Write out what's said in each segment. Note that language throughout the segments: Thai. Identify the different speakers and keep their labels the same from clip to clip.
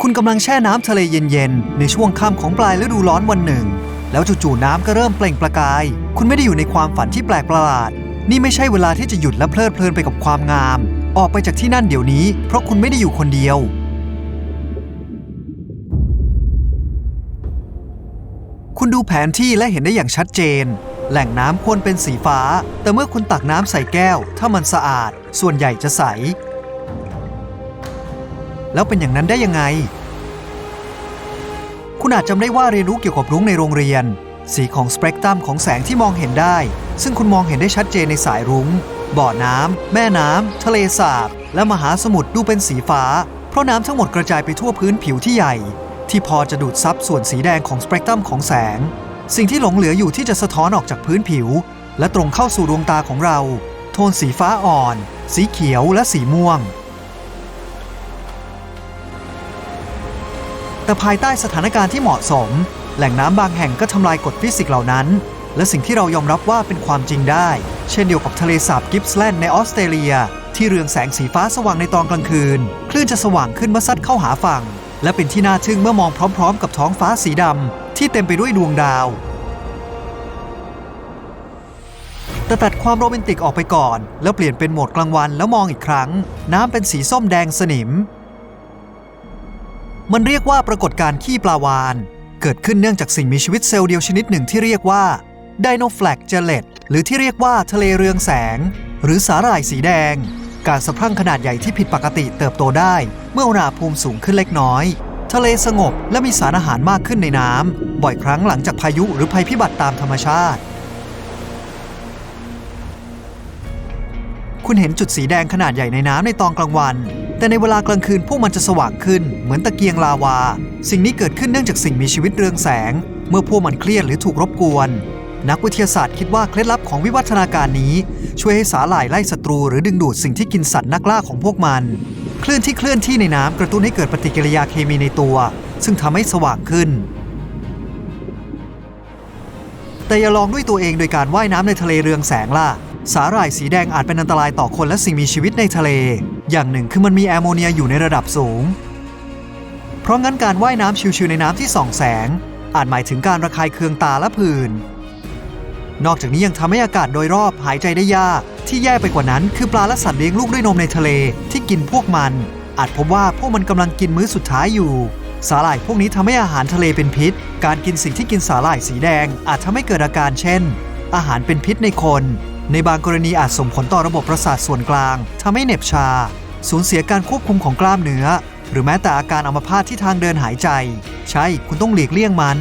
Speaker 1: คุณกำลังแช่น้ำทะเลเย็นๆ ในช่วงค่ำของปลายฤดูร้อนวันหนึ่ง แล้วจู่ๆน้ำก็เริ่มเปล่งประกาย คุณไม่ได้อยู่ในความฝันที่แปลกประหลาด นี่ไม่ใช่เวลาที่จะหยุดและเพลิดเพลินไปกับความงาม ออกไปจากที่นั่นเดี๋ยวนี้ เพราะคุณไม่ได้อยู่คนเดียว คุณดูแผนที่และเห็นได้อย่างชัดเจน แหล่งน้ำควรเป็นสีฟ้า แต่เมื่อคุณตักน้ำใส่แก้ว ถ้ามันสะอาด ส่วนใหญ่จะใส แล้วเป็นอย่างนั้นได้ยังไง คุณอาจจำได้ว่าเรียนรู้เกี่ยวกับรุ้งในโรงเรียน สีของสเปกตรัมของแสงที่มองเห็นได้ ซึ่งคุณมองเห็นได้ชัดเจนในสายรุง้ง บ่อน้ำ แม่น้ำ ทะเลสาบ และมหาสมุทรดูเป็นสีฟ้า เพราะน้ำทั้งหมดกระจายไปทั่วพื้นผิวที่ใหญ่ ที่พอจะดูดซับส่วนสีแดงของสเปกตรัมของแสง สิ่งที่หลงเหลืออยู่ที่จะสะท้อนออกจากพื้นผิว และตรงเข้าสู่ดวงตาของเรา โทนสีฟ้าอ่อน สีเขียวและสีม่วง แต่ภายใต้สถานการณ์ที่เหมาะสม แหล่งน้ำบางแห่งก็ทำลายกฎฟิสิกส์เหล่านั้น และสิ่งที่เรายอมรับว่าเป็นความจริงได้ เช่นเดียวกับทะเลสาบกิฟส์แลนด์ในออสเตรเลีย ที่เรืองแสงสีฟ้าสว่างในตอนกลางคืน คลื่นจะสว่างขึ้นเมื่อซัดเข้าหาฝั่ง และเป็นที่น่าทึ่งเมื่อมองพร้อม ๆ กับท้องฟ้าสีดำที่เต็มไปด้วยดวงดาวแต่ตัดความโรแมนติกออกไปก่อน แล้วเปลี่ยนเป็นโหมดกลางวันแล้วมองอีกครั้ง น้ำเป็นสีส้มแดงสนิม มันเรียกว่าปรากฏการณ์ขี้ปลาวาน เกิดขึ้นเนื่องจากสิ่งมีชีวิตเซลล์เดียวชนิดหนึ่งที่เรียกว่าไดโนแฟลกเจเลตหรือที่เรียกว่าทะเลเรืองแสง หรือสาหร่ายสีแดง การสะพรั่งขนาดใหญ่ที่ผิดปกติเติบโตได้ เมื่ออุณหภูมิสูงขึ้นเล็กน้อย ทะเลสงบและมีสารอาหารมากขึ้นในน้ำบ่อยครั้งหลังจากพายุหรือภัยพิบัติตามธรรมชาติ คุณเห็นจุดสีแดงขนาดใหญ่ในน้ำในตอนกลางวัน แต่ในเวลากลางคืนพวกมันจะสว่างขึ้น เหมือนตะเกียงลาวา สิ่งนี้เกิดขึ้นเนื่องจากสิ่งมีชีวิตเรืองแสง เมื่อพวกมันเครียดหรือถูกรบกวน นักวิทยาศาสตร์คิดว่าเคล็ดลับของวิวัฒนาการนี้ ช่วยให้สาหร่ายไล่ศัตรูหรือดึงดูดสิ่งที่กินสัตว์นักล่าของพวกมัน คลื่นที่เคลื่อนที่ในน้ำกระตุ้นให้เกิดปฏิกิริยาเคมีในตัว ซึ่งทำให้สว่างขึ้นแต่อย่าลองด้วยตัวเองโดยการว่ายน้ำในทะเลเรืองแสงล่ะ สาหร่ายสีแดงอาจเป็นอันตรายต่อคนและสิ่งมีชีวิตในทะเล อย่างหนึ่งคือมันมีแอมโมเนียอยู่ในระดับสูง เพราะงั้นการว่ายน้ำชิวๆในน้ำที่ส่องแสง อาจหมายถึงการระคายเคืองตาและผื่นนอกจากนี้ยังทำให้อากาศโดยรอบหายใจได้ยาก ที่แย่ไปกว่านั้นคือปลาและสัตว์เลี้ยงลูกด้วยนมในทะเลที่กินพวกมัน อาจพบว่าพวกมันกำลังกินมื้อสุดท้ายอยู่ สาหร่ายพวกนี้ทำให้อาหารทะเลเป็นพิษ การกินสิ่งที่กินสาหร่ายสีแดง อาจทำให้เกิดอาการเช่น อาหารเป็นพิษในคน ในบางกรณีอาจส่งผลต่อระบบประสาทส่วนกลางทำให้เหน็บชา สูญเสียการควบคุมของกล้ามเนื้อ หรือแม้แต่อาการอัมพาตที่ทางเดินหายใจ ใช่ คุณต้องหลีกเลี่ยงมัน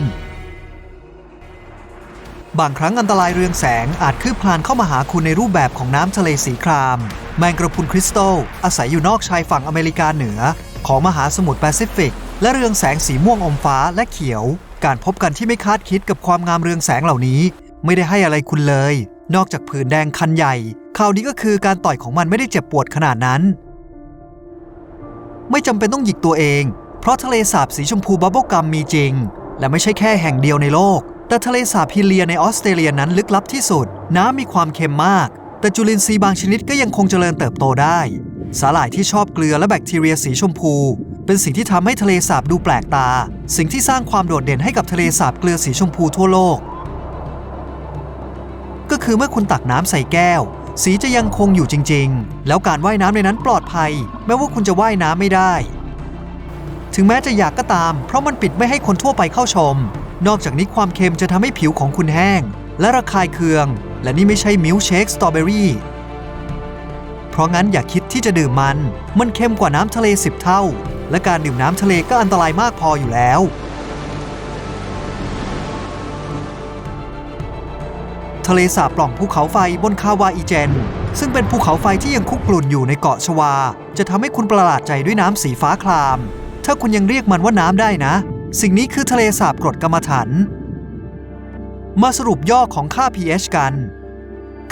Speaker 1: บางครั้งอันตรายเรืองแสงอาจคืบคลานเข้ามาหาคุณในรูปแบบของน้ำทะเลสีคราม แมงกระพุนคริสตัลอาศัยอยู่นอกชายฝั่งอเมริกาเหนือ ของมหาสมุทรแปซิฟิก และเรืองแสงสีม่วงอมฟ้าและเขียว การพบกันที่ไม่คาดคิดกับความงามเรืองแสงเหล่านี้ ไม่ได้ให้อะไรคุณเลย นอกจากผื่นแดงคันใหญ่ข่าวดีก็คือการต่อยของมันไม่ได้เจ็บปวดขนาดนั้น ไม่จำเป็นต้องหยิกตัวเอง เพราะทะเลสาบสีชมพูบับเบิลกัมมีจริง และไม่ใช่แค่แห่งเดียวในโลก แต่ทะเลสาบฮิเลียในออสเตรเลียนั้นลึกลับที่สุด น้ำมีความเค็มมาก แต่จุลินทรีย์บางชนิดก็ยังคงเจริญเติบโตได้ สาหร่ายที่ชอบเกลือและแบคทีเรียสีชมพู เป็นสิ่งที่ทำให้ทะเลสาบดูแปลกตา สิ่งที่สร้างความโดดเด่นให้กับทะเลสาบเกลือสีชมพูทั่วโลก คือเมื่อคุณตักน้ำใส่แก้ว สีจะยังคงอยู่จริง ๆ แล้วการว่ายน้ำในนั้นปลอดภัย แม้ว่าคุณจะว่ายน้ำไม่ได้ ถึงแม้จะอยากก็ตาม เพราะมันปิดไม่ให้คนทั่วไปเข้าชม นอกจากนี้ความเค็มจะทำให้ผิวของคุณแห้ง และระคายเคือง และนี่ไม่ใช่มิลค์เชคสตรอเบอรี่เพราะงั้นอย่าคิดที่จะดื่มมัน มันเค็มกว่าน้ำทะเลสิบเท่า และการดื่มน้ำทะเลก็อันตรายมากพออยู่แล้วะเลสาบปล่องภูเขาไฟบนคาวาอีเจน ซึ่งเป็นภูเขาไฟที่ยังคุกกลุ่นอยู่ในเกาะชวา จะทำให้คุณประหลาดใจด้วยน้ำสีฟ้าคลาม ถ้าคุณยังเรียกมันว่าน้ำได้นะ สิ่งนี้คือทะเลสาบกรดกรรมฐานมาสรุปย่อของค่า pH กัน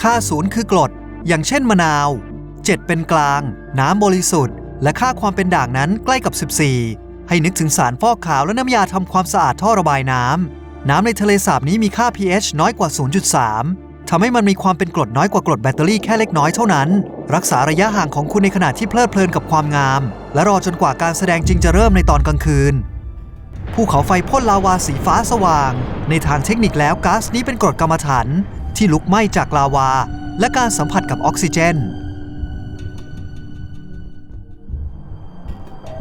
Speaker 1: ค่าศูนย์คือกรด อย่างเช่นมะนาว 7 เป็นกลาง น้ำบริสุทธิ์ และค่าความเป็นด่างนั้นใกล้กับ 14 ให้นึกถึงสารฟอกขาวและน้ำยาทำความสะอาดท่อระบายน้ำ น้ำในทะเลสาบนี้มีค่า pH น้อยกว่า 0.3 ทำให้มันมีความเป็นกรดน้อยกว่ากรดแบตเตอรี่แค่เล็กน้อยเท่านั้น รักษาระยะห่างของคุณในขณะที่เพลิดเพลินกับความงาม และรอจนกว่าการแสดงจริงจะเริ่มในตอนกลางคืน ภูเขาไฟพ่นลาวาสีฟ้าสว่าง ในทางเทคนิคแล้วก๊าซนี้เป็นกรดกรรมฐานที่ลุกไหม้จากลาวา และการสัมผัสกับออกซิเจน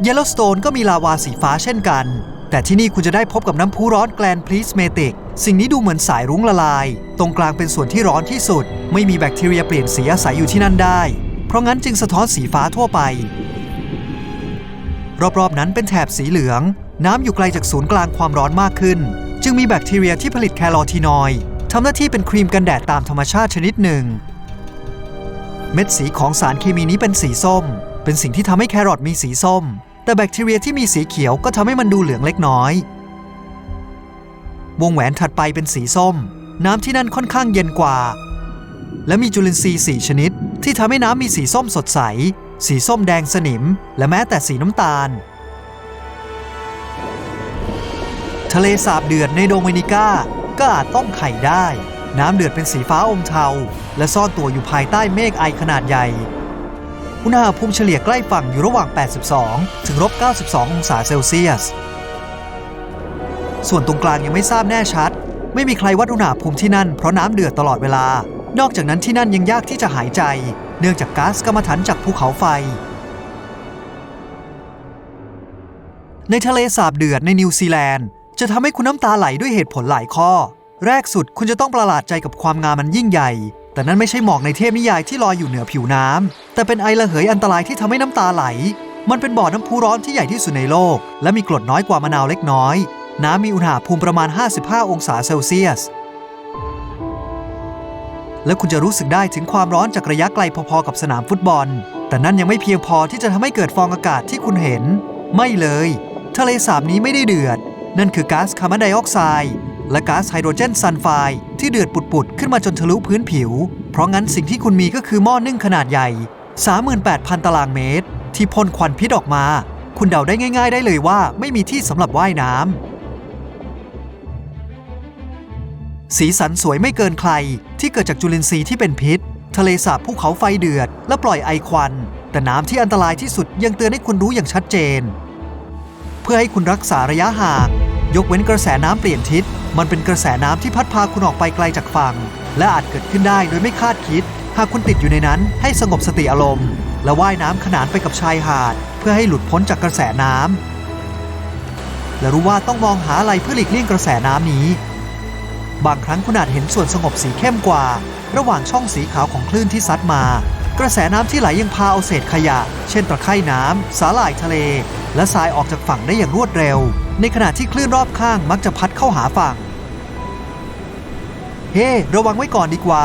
Speaker 1: เยลโลสโตนก็มีลาวาสีฟ้าเช่นกัน แต่ที่นี่คุณจะได้พบกับน้ำพุร้อนแกลนพลีสเมติก สิ่งนี้ดูเหมือนสายรุ้งละลาย ตรงกลางเป็นส่วนที่ร้อนที่สุด ไม่มีแบคทีเรียเปลี่ยนสีอาศัยอยู่ที่นั่นได้ เพราะงั้นจึงสะท้อนสีฟ้าทั่วไป รอบๆนั้นเป็นแถบสีเหลือง น้ำอยู่ไกลจากศูนย์กลางความร้อนมากขึ้น จึงมีแบคทีเรียที่ผลิตแคโรทีนอยด์ทำหน้าที่เป็นครีมกันแดดตามธรรมชาติชนิดหนึ่ง เม็ดสีของสารเคมีนี้เป็นสีส้ม เป็นสิ่งที่ทำให้แครอทมีสีส้ม แต่แบคทีเรียที่มีสีเขียวก็ทำให้มันดูเหลืองเล็กน้อย วงแหวนถัดไปเป็นสีส้ม น้ำที่นั่นค่อนข้างเย็นกว่า และมีจุลินทรีย์4ชนิด ที่ทำให้น้ำมีสีส้มสดใส สีส้มแดงสนิม และแม้แต่สีน้ำตาล ทะเลสาบเดือดในโดมินิกาก็อาจต้มไข่ได้ น้ำเดือดเป็นสีฟ้าอมเทา และซ่อนตัวอยู่ภายใต้เมฆไอขนาดใหญ่ อุณหภูมิเฉลี่ยใกล้ฝั่งอยู่ระหว่าง 82 ถึงลบ92 องศาเซลเซียส ส่วนตรงกลางยังไม่ทราบแน่ชัด ไม่มีใครวัดอุณหภูมิที่นั่นเพราะน้ำเดือดตลอดเวลา นอกจากนั้นที่นั่นยังยากที่จะหายใจ เนื่องจากก๊าซกัมมันถันจากภูเขาไฟ ในทะเลสาบเดือดในนิวซีแลนด์ จะทำให้คุณน้ำตาไหลด้วยเหตุผลหลายข้อ แรกสุดคุณจะต้องประหลาดใจกับความงามมันยิ่งใหญ่ แต่นั้นไม่ใช่หมอกในเทพนิยายที่ลอยอยู่เหนือผิวน้ำ แต่เป็นไอระเหยอันตรายที่ทำให้น้ำตาไหล มันเป็นบ่อน้ำพุร้อนที่ใหญ่ที่สุดในโลก และมีกรดน้อยกว่ามะนาวเล็กน้อย น้ำมีอุณหภูมิประมาณ 55 องศาเซลเซียส และคุณจะรู้สึกได้ถึงความร้อนจากระยะไกลพอๆกับสนามฟุตบอล แต่นั่นยังไม่เพียงพอที่จะทำให้เกิดฟองอากาศที่คุณเห็น ไม่เลย ทะเลสาบนี้ไม่ได้เดือด นั่นคือก๊าซคาร์บอนไดออกไซด์และก๊าซไฮโดรเจนซัลไฟด์ที่เดือดปุดๆ ขึ้นมาจนทะลุพื้นผิว เพราะงั้นสิ่งที่คุณมีก็คือหม้อนึ่งขนาดใหญ่ 38,000 ตารางเมตร ที่พ่นควันพิษออกมา คุณเดาได้ง่าย ๆ ได้เลยว่าไม่มีที่สำหรับว่ายน้ำสีสันสวยไม่เกินใคร ที่เกิดจากจุลินทรีย์ที่เป็นพิษ ทะเลสาบภูเขาไฟเดือด และปล่อยไอควัน แต่น้ำที่อันตรายที่สุดยังเตือนให้คุณรู้อย่างชัดเจน เพื่อให้คุณรักษาระยะห่าง ยกเว้นกระแสน้ำเปลี่ยนทิศ มันเป็นกระแสน้ำที่พัดพาคุณออกไปไกลจากฝั่ง และอาจเกิดขึ้นได้โดยไม่คาดคิด หากคุณติดอยู่ในนั้นให้สงบสติอารมณ์ และว่ายน้ำขนานไปกับชายหาด เพื่อให้หลุดพ้นจากกระแสน้ำและรู้ว่าต้องมองหาอะไรเพื่อหลีกเลี่ยงกระแสน้ำนี้ บางครั้งคุณอาจเห็นส่วนสงบสีเข้มกว่า ระหว่างช่องสีขาวของคลื่นที่ซัดมา กระแสน้ำที่ไหลยังพาเอาเศษขยะ เช่นตะไคร่น้ำสาหร่ายทะเล และทรายออกจากฝั่งได้อย่างรวดเร็ว ในขณะที่คลื่นรอบข้างมักจะพัดเข้าหาฝั่ง เฮ้ระวังไว้ก่อนดีกว่า